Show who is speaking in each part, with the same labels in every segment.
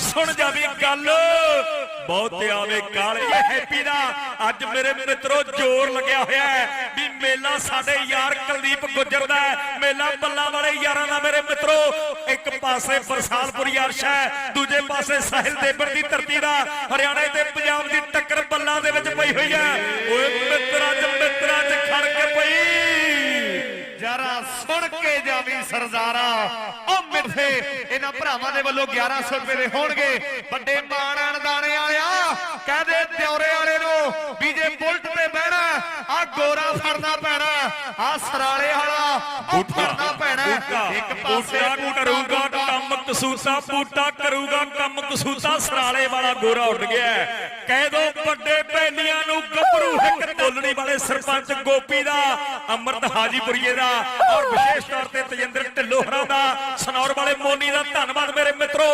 Speaker 1: ਸੁਣ ਜਾਵੀ ਗੱਲ। ਬਹੁਤ ਆਵੇ ਕਾਲੇ ਹੈਪੀ ਦਾ। ਅੱਜ ਮੇਰੇ ਮਿੱਤਰੋ ਜ਼ੋਰ ਲੱਗਿਆ ਹੋਇਆ ਹੈ ਵੀ ਮੇਲਾ ਸਾਡੇ ਯਾਰ ਕੁਲਦੀਪ ਗੁੱਜਰ ਦਾ ਮੇਲਾ ਬੱਲਾ ਵਾਲੇ ਯਾਰਾਂ ਦਾ ਮੇਰੇ ਮਿੱਤਰੋ। ਇੱਕ ਪਾਸੇ ਬਰਸਾਲਪੁਰ ਯਾਰਸ਼ਾ ਦੂਜੇ ਪਾਸੇ ਸਾਹਿਲ ਦੇਵਰ ਦੀ ਧਰਤੀ ਦਾ। ਹਰਿਆਣਾ ਤੇ ਪੰਜਾਬ ਦੀ ਟੱਕਰ ਬੱਲਾ ਦੇ ਵਿੱਚ ਪਈ ਹੋਈ ਹੈ। ਓਏ
Speaker 2: ਸੁਣ ਕੇ ਜਾਵੀ ਸਰਦਾਰਾ। ਉਹ ਮਿੱਠੇ ਇਹਨਾਂ ਭਰਾਵਾਂ ਦੇ ਵੱਲੋਂ 1100 ਰੁਪਏ ਦੇ ਹੋਣਗੇ। ਵੱਡੇ ਮਾਣਾਂ ਦਾਣੇ ਵਾਲਿਆ ਕਹਦੇ ਦਿਉਰੇ ਵਾਲੇ ਨੂੰ ਵੀ ਜੇ ਬੁਲਟ ਤੇ ਬਹਿਣਾ ਆ ਗੋਰਾ ਫੜਨਾ ਪੈਣਾ। ਆ ਸਰਾਲੇ ਵਾਲਾ ਉਹ ਫੜਨਾ ਇੱਕ ਪਾਸੇ
Speaker 1: ਬੂਟਾ ਕਰੂਗਾ ਕੰਮ ਕਸੂਤਾ ਬੂਟਾ ਕਰੂਗਾ ਕੰਮ ਕਸੂਤਾ ਸਰਾਲੇ ਵਾਲਾ ਗੋਰਾ ਉੱਡ ਗਿਆ। ਕਹਿ ਦੋ ਵੱਡੇ ਬੈਲੀਆਂ ਨੂੰ ਗੱਭਰੂ ਹਿੱਕ ਤੋਲਣੀ ਵਾਲੇ ਸਰਪੰਚ ਗੋਪੀ ਦਾ ਅਮਰਤ ਹਾਜੀਪੁਰੀਏ ਦਾ ਔਰ ਵਿਸ਼ੇਸ਼ ਤੌਰ ਤੇ ਤਜਿੰਦਰ ਢਿੱਲੋਹਰਾ ਦਾ ਸਨੌਰ ਵਾਲੇ ਮੋਨੀ ਦਾ ਧੰਨਵਾਦ ਮੇਰੇ ਮਿੱਤਰੋ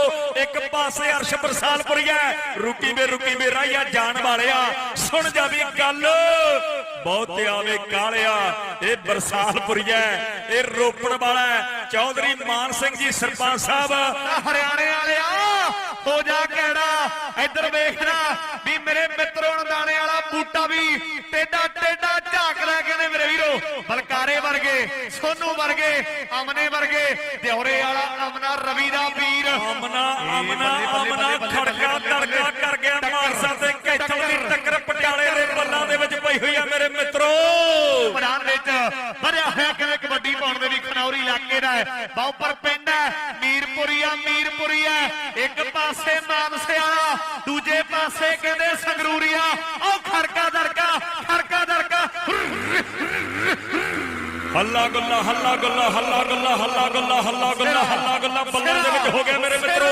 Speaker 1: ਇੱਕ ਪਾਸੇ ਅਰਸ਼ ਬਰਸਾਲਪੁਰੀਆ ਰੁਕੀ ਵੇ ਰੁਕੀ ਵੇ ਰਾਈਆ ਜਾਣ ਵਾਲਿਆ। ਸੁਣ ਜਾਵੀ ਗੱਲ, ਬਹੁਤ ਆਵੇ ਕਾਲਿਆ, ਇਹ ਬਰਸਾਲਪੁਰੀਆ ਇਹ ਰੋਪਣ ਵਾਲਾ ਚੌਧਰੀ ਮਾਨ ਸਿੰਘ ਜੀ, ਸਰਪੰਚ ਸਾਹਿਬ।
Speaker 2: ਹਰਿਆਣੇ ਵਾਲਿਆ, ਹੋ ਜਾ ਕਿਹੜਾ, ਇੱਧਰ ਵੇਖਣਾ ਵੀ ਮੇਰੇ ਮਿੱਤਰੋਂ ਦਾਣੇ ਵਾਲਾ ਬੂਟਾ ਵੀ ਟੇਡਾ ਟੇਡਾ ਝਾਕ ਲੈ ਕੇ ਨੇ ਮੇਰੇ ਵੀਰੋ। ਬਲਕਾਰੇ ਵਰਗੇ, ਸੋਨੂ ਵਰਗੇ, ਅਮਨੇ ਵਰਗੇ ਦਿਉਰੇ ਵਾਲਾ ਅਮਨਾ ਰਵੀ ਦਾ ਵੀਰ।
Speaker 1: ਅਮਨਾ ਅਮਨਾ ਅਮਨਾ ਖੜਕਾ ਤੜਕਾ ਕਰ ਗਿਆ ਮਾਨਸਾ ਤੇ ਕੈਥਲ ਦੀ ਟੱਕਰ ਪਟਿਆਲੇ ਦੇ ਬੱਲਾਂ ਦੇ ਵਿੱਚ ਪਈ ਹੋਈ ਆ ਮੇਰੇ ਮਿੱਤਰੋ।
Speaker 2: ਮੈਦਾਨ ਵਿੱਚ ਭਰਿਆ ਹੋਇਆ ਕਿਵੇਂ ਕਬੱਡੀ ਪਾਉਣ ਦੇ ਵੀ ਖਨੌਰੀ ਇਲਾਕੇ ਦਾ ਹੈ। ਬਾਉਪਰ ਪਿੰਡ ਹੈ ਮੀਰਪੁਰੀਆ ਮੀਰਪੁਰੀਆ ਇੱਕ ਪਾਸੇ ਮਾਨਸੇ ਵਾਲਾ ਦੂਜੇ ਪਾਸੇ ਕਹਿੰਦੇ ਸੰਗਰੂਰੀਆ ਉਹ ਖੜਕਾ ਦੜਕਾ ਖੜਕਾ ਦੜਕਾ।
Speaker 1: ਹੱਲਾ ਗੁੱਲਾ ਹੱਲਾ ਗੁੱਲਾ ਹੱਲਾ ਗੁੱਲਾ ਹੱਲਾ ਗੁੱਲਾ ਹੱਲਾ ਗੁੱਲਾ ਹੱਲਾ ਗੁੱਲਾ ਬੱਲਾਂ ਦੇ ਵਿੱਚ ਹੋ ਗਿਆ ਮੇਰੇ ਮਿੱਤਰੋ।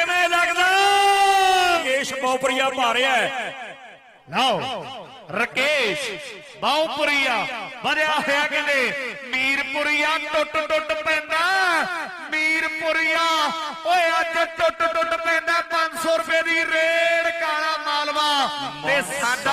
Speaker 1: ਕਿਵੇਂ ਲੱਗਦਾ? ਕੇਸ਼ ਬੌਪਰੀਆ ਪਾ ਰਿਹਾ ਹੈ।
Speaker 2: ਲਓ ਰਕੇਸ਼ ਬਾਉਪੁਰੀਆ ਵਧਿਆ ਹੋਇਆ ਕਹਿੰਦੇ ਮੀਰਪੁਰੀਆ ਟੁੱਟ ਟੁੱਟ ਪੈਂਦਾ। ਮੀਰਪੁਰੀਆ ਓਏ ਅੱਜ ਟੁੱਟ ਟੁੱਟ ਪੈਂਦਾ 500 ਰੁਪਏ ਦੀ ਰੇਡ ਕਾਲਾ ਮਾਲਵਾ। ਤੇ ਸਾਡਾ